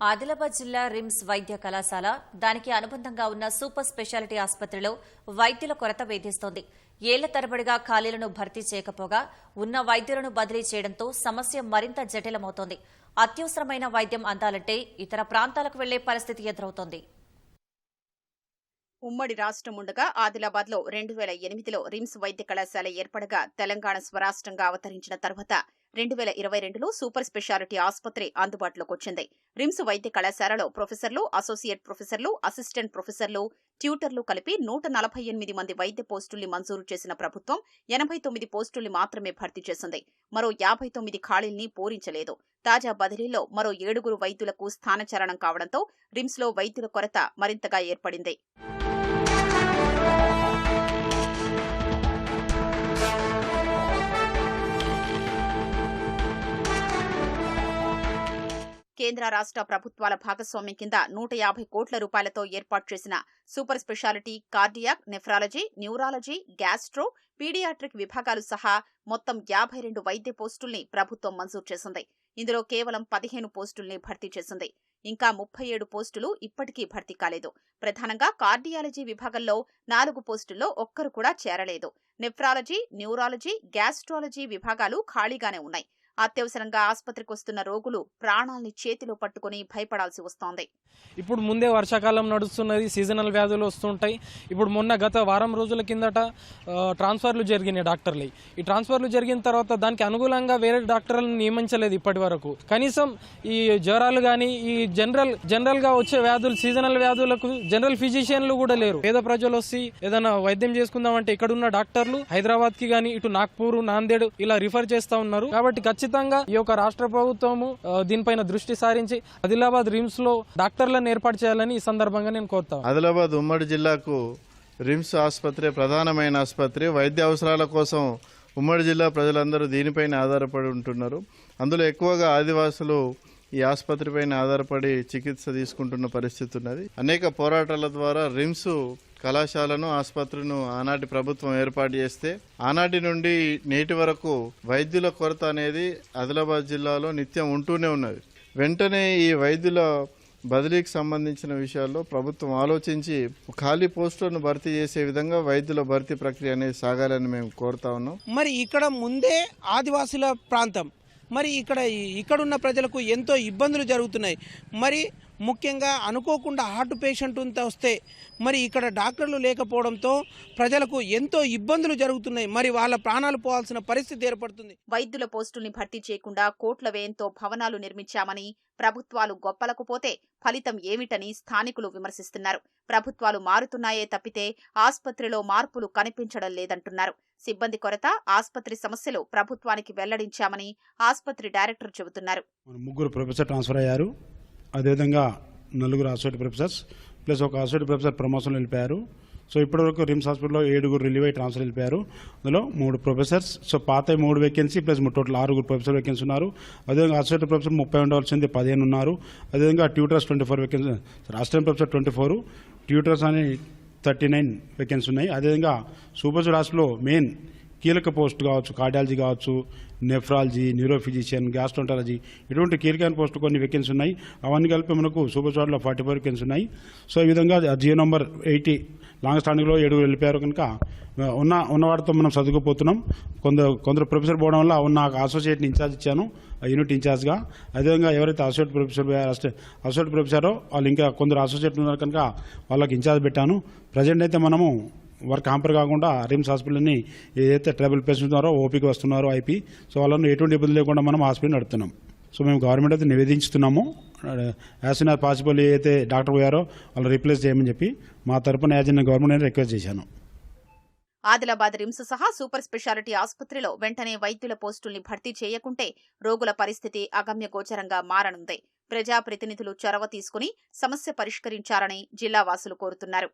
ఆదిలాబాద్ జిల్లా రిమ్స్ వైద్య కళాశాల దానికి అనుబంధంగా ఉన్న సూపర్ స్పెషాలిటీ ఆసుపత్రిలో వైద్యుల కొరత వేధిస్తోంది. ఏళ్ళ తరబడిగా ఖాళీలను భర్తీ చేయకపోగా ఉన్న వైద్యులను బదిలీ చేయడంతో సమస్య మరింత జటిలమవుతోంది. అత్యవసరమైన వైద్యం అందాలంటే ఇతర ప్రాంతాలకు వెళ్ళే పరిస్థితి ఎదురవుతోంది. ఉమ్మడి రాష్ట్రం ఉండగా ఆదిలాబాద్లో రెండు వేల ఎనిమిదిలో రిమ్స్ వైద్య కళాశాల ఏర్పడగా తెలంగాణ స్వరాష్ట్రంగా అవతరించిన తర్వాత రెండు వేల ఇరవై రెండులో సూపర్ స్పెషాలిటీ ఆసుపత్రి అందుబాటులోకి వచ్చింది రిమ్స్ వైద్య కళాశాలలో ప్రొఫెసర్లు అసోసియేట్ ప్రొఫెసర్లు అసిస్టెంట్ ప్రొఫెసర్లు ట్యూటర్లు కలిపి నూట నలభై ఎనిమిది మంది వైద్య పోస్టుల్ని మంజూరు చేసిన ప్రభుత్వం ఎనభై తొమ్మిది పోస్టుల్ని మాత్రమే భర్తీ చేసింది. మరో యాభై తొమ్మిది ఖాళీల్ని పూరించలేదు. తాజా బదిలీలో మరో ఏడుగురు వైద్యులకు స్థానచరణం కావడంతో రిమ్స్లో వైద్యుల కొరత మరింతగా ఏర్పడింది. కేంద్ర రాష్ట్ర ప్రభుత్వాల భాగస్వామ్యం కింద నూట యాభై కోట్ల రూపాయలతో ఏర్పాటు చేసిన super speciality cardiac nephrology neurology gastro paediatric విభాగాలు సహా మొత్తం యాభై రెండు వైద్య పోస్టుల్ని ప్రభుత్వం మంజూరు చేసింది. ఇందులో కేవలం పదిహేను పోస్టుల్ని భర్తీ చేసింది. ఇంకా ముప్పై ఏడు పోస్టులు ఇప్పటికీ భర్తీ కాలేదు. ప్రధానంగా కార్డియాలజీ విభాగంలో నాలుగు పోస్టుల్లో ఒక్కరు కూడా చేరలేదు. నెఫ్రాలజీ న్యూరాలజీ గ్యాస్ట్రాలజీ విభాగాలు ఖాళీగానే ఉన్నాయి. అత్యవసరంగా ఆసుపత్రికి వస్తున్న రోగులు ప్రాణాల్ని చేతిలో పట్టుకుని భయపడాల్సి వస్తోంది. ఇప్పుడు ముందే వర్షాకాలం నడుస్తున్నది సీజనల్ వ్యాధులు వస్తుంటాయి. ఇప్పుడు మొన్న గత వారం రోజుల కిందట ట్రాన్స్ఫర్లు జరిగినాయి డాక్టర్లు. ఈ ట్రాన్స్ఫర్లు జరిగిన తర్వాత దానికి అనుగుణంగా వేరే డాక్టర్లను నియమించలేదు ఇప్పటి వరకు కనీసం ఈ జ్వరాలు కానీ ఈ జనరల్ జనరల్గా వచ్చే వ్యాధులు సీజనల్ వ్యాధులకు జనరల్ ఫిజిషియన్లు కూడా లేరు. పేద ప్రజలు వచ్చి ఏదైనా వైద్యం చేసుకుందామంటే ఇక్కడ ఉన్న డాక్టర్లు హైదరాబాద్కి కానీ ఇటు నాగ్పూర్ నాందేడ్ ఇలా రిఫర్ చేస్తా ఉన్నారు. కాబట్టి ఖచ్చితంగా ఖచ్చితంగా ఈ యొక్క రాష్ట్ర ప్రభుత్వము దీనిపైన దృష్టి సారించి ఆదిలాబాద్ రిమ్స్లో డాక్టర్లను ఏర్పాటు చేయాలని ఈ సందర్భంగా నేను కోరుతాను ఆదిలాబాద్ ఉమ్మడి జిల్లాకు రిమ్స్ ఆసుపత్రి ప్రధానమైన ఆసుపత్రి. వైద్య అవసరాల కోసం ఉమ్మడి జిల్లా ప్రజలందరూ దీనిపైన ఆధారపడి ఉంటున్నారు. అందులో ఎక్కువగా ఆదివాసులు ఈ ఆసుపత్రి పైన ఆధారపడి చికిత్స తీసుకుంటున్న పరిస్థితి ఉన్నది. అనేక పోరాటాల ద్వారా రిమ్స్ కళాశాలను ఆసుపత్రిను ఆనాటి ప్రభుత్వం ఏర్పాటు చేస్తే ఆనాటి నుండి నేటి వరకు వైద్యుల కొరత అనేది ఆదిలాబాద్ జిల్లాలో నిత్యం ఉంటూనే ఉన్నది. వెంటనే ఈ వైద్యుల బదిలీకి సంబంధించిన విషయాల్లో ప్రభుత్వం ఆలోచించి ఖాళీ పోస్టులను భర్తీ చేసే విధంగా వైద్యుల భర్తీ ప్రక్రియ అనేది సాగాలని మేము కోరుతా ఉన్నాం. మరి ఇక్కడ ముందే ఆదివాసుల ప్రాంతం. మరి ఇక్కడ ఇక్కడున్న ప్రజలకు ఎంతో ఇబ్బందులు జరుగుతున్నాయి. మరి ముఖ్యంగా అనుకోకుండా హార్ట్ పేషెంట్ ఉంత వస్తే మరి ఇక్కడ డాక్టర్లు లేకపోవడంతో ప్రజలకు ఎంతో ఇబ్బందులు జరుగుతున్నాయి. మరి వాళ్ళ ప్రాణాలు పోవాల్సిన పరిస్థితి ఏర్పడుతుంది. వైద్యుల పోస్టుల్ని భర్తీ చేయకుండా కోట్ల వ్యయంతో భవనాలు నిర్మించామని ప్రభుత్వాలు గొప్పలకు పోతే ఫలితం ఏమిటని స్థానికులు విమర్శిస్తున్నారు. ప్రభుత్వాలు మారుతున్నాయే తప్పితే ఆసుపత్రిలో మార్పులు కనిపించడం లేదంటున్నారు. సిబ్బంది కొరత ఆసుపత్రి సమస్యలు ప్రభుత్వానికి వెల్లడించామని ఆసుపత్రి డైరెక్టర్ చెబుతున్నారు. ముగ్గురు ప్రొఫెసర్ ట్రాన్స్ఫర్ అయ్యారు. అదేవిధంగా నలుగురు అసోసియేట్ ప్రొఫెసర్స్ ప్లస్ ఒక అసోసియేట్ ప్రొఫెసర్ ప్రమోషన్ వెళ్ళిపోయారు సో ఇప్పటివరకు రిమ్స్ హాస్పిటల్లో ఏడుగురు రిలీవ్ అయ్యి ట్రాన్స్ఫర్ వెళ్ళిపోయారు అందులో మూడు ప్రొఫెసర్స్ సో పాత మూడు వేకెన్సీ ప్లస్ టోటల్ ఆరుగురు ప్రొఫెసర్ వేకెన్సీ ఉన్నారు. అదేవిధంగా అసోసియేట్ ప్రొఫెసర్ ముప్పై ఉండవలసింది పదిహేను ఉన్నారు. అదేవిధంగా tutors twenty four vacancy assistant professor twenty four tutors అని థర్టీ నైన్ వేకెన్సీ ఉన్నాయి. అదేవిధంగా సూపర్ హాస్పిటల్లో మెయిన్ కీలక పోస్ట్ కావచ్చు కార్డియాలజీ కావచ్చు నెఫ్రాలజీ న్యూరోఫిజిషియన్ గ్యాస్ట్రోంటాలజీ ఇటువంటి కీలకైన పోస్టులు కొన్ని వేకెన్సీ ఉన్నాయి. అవన్నీ కలిపి మనకు సూపర్ స్టార్లో ఫార్టీ ఫోర్ వేకెన్సీ ఉన్నాయి. సో ఈ విధంగా జియో నెంబర్ ఎయిటీ లాంగ్ స్టాండింగ్లో ఏడుగురు వెళ్ళిపోయారు కనుక ఉన్న ఉన్నవాడితో మనం చదువుకుపోతున్నాం కొందరు కొందరు ప్రొఫెసర్ పోవడం వల్ల ఉన్న అసోసియేట్ ఇన్ఛార్జ్ ఇచ్చాను ఆ యూనిట్ ఇన్ఛార్జ్గా. అదేవిధంగా ఎవరైతే అసోసియేట్ ప్రొఫెసర్ అసోసియేట్ ప్రొఫెసరో వాళ్ళు ఇంకా కొందరు అసోసియేట్ ఉన్నారు కనుక వాళ్ళకి ఇన్ఛార్జ్ పెట్టాను. ప్రజెంట్ అయితే మనము వర్క్ హ్యాంపర్ కాకుండా రిమ్స్ హాస్పిటల్ని ఏదైతే ట్రైబల్ పేషెంట్స్ ఉన్నారో ఓపీకి వస్తున్నారో ఐపీ. సో వాళ్ళను ఎటువంటి ఇబ్బంది లేకుండా మనం హాస్పిటల్ నడుపుతున్నాం. సో మేము గవర్నమెంట్ అయితే నివేదించుతున్నాము. యాజ్ సూన్ యాజ్ పాసిబుల్ ఏదైతే డాక్టర్ పోయారో వాళ్ళు రీప్లేస్ చేయమని చెప్పి మా తరపున యాజ్ గవర్నమెంట్ రిక్వెస్ట్ చేశాను. ఆదిలాబాద్ రిమ్స్ సహా సూపర్ స్పెషాలిటీ ఆసుపత్రిలో వెంటనే వైద్యుల పోస్టుల్ని భర్తీ చేయకుంటే రోగుల పరిస్థితి అగమ్యగోచరంగా మారనుంది. ప్రజాప్రతినిధులు చొరవ తీసుకుని సమస్య పరిష్కరించాలని జిల్లా వాసులు కోరుతున్నారు.